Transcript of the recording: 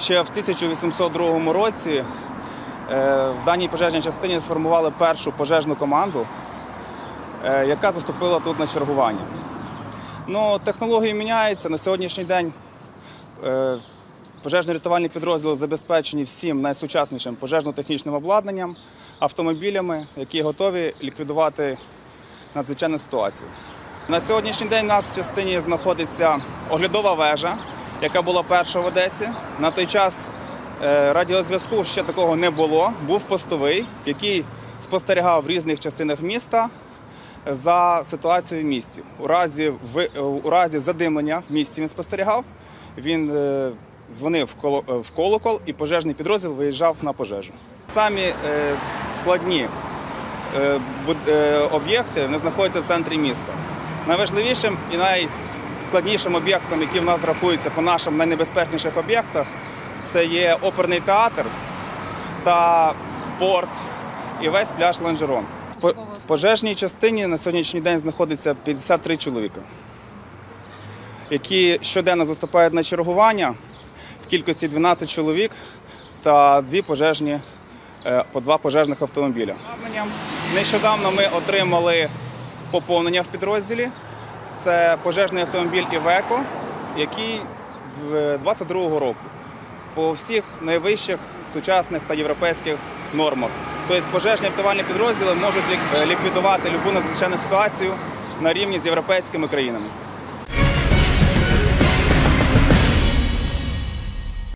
Ще в 1802 році е, в даній пожежній частині сформували першу пожежну команду, е, яка заступила тут на чергування. Ну, технології міняються. На сьогоднішній день е, пожежно-рятувальні підрозділи забезпечені всім найсучаснішим пожежно-технічним обладнанням, автомобілями, які готові ліквідувати надзвичайну ситуацію. На сьогоднішній день у нас в частині знаходиться оглядова вежа, яка була перша в Одесі. На той час е, радіозв'язку ще такого не було. Був постовий, який спостерігав в різних частинах міста за ситуацією в місті. У разі, е, у разі задимлення в місті він спостерігав. Він е, дзвонив в коло- в колокол і пожежний підрозділ виїжджав на пожежу. Самі складні об'єкти вони знаходяться в центрі міста. Найважливішим і найскладнішим об'єктом, який в нас рахується по нашим найнебезпечніших об'єктах, це є оперний театр та порт і весь пляж Ланжерон. В пожежній частині на сьогоднішній день знаходиться 53 чоловіка, які щоденно заступають на чергування в кількості 12 чоловік та дві пожежні е, по два пожежних автомобіля. Нещодавно ми отримали поповнення в підрозділі. Це пожежний автомобіль Івеко, який 22-го року по всіх найвищих сучасних та європейських нормах. Тобто пожежні рятувальні підрозділи можуть е, ліквідувати будь-яку надзвичайну ситуацію на рівні з європейськими країнами.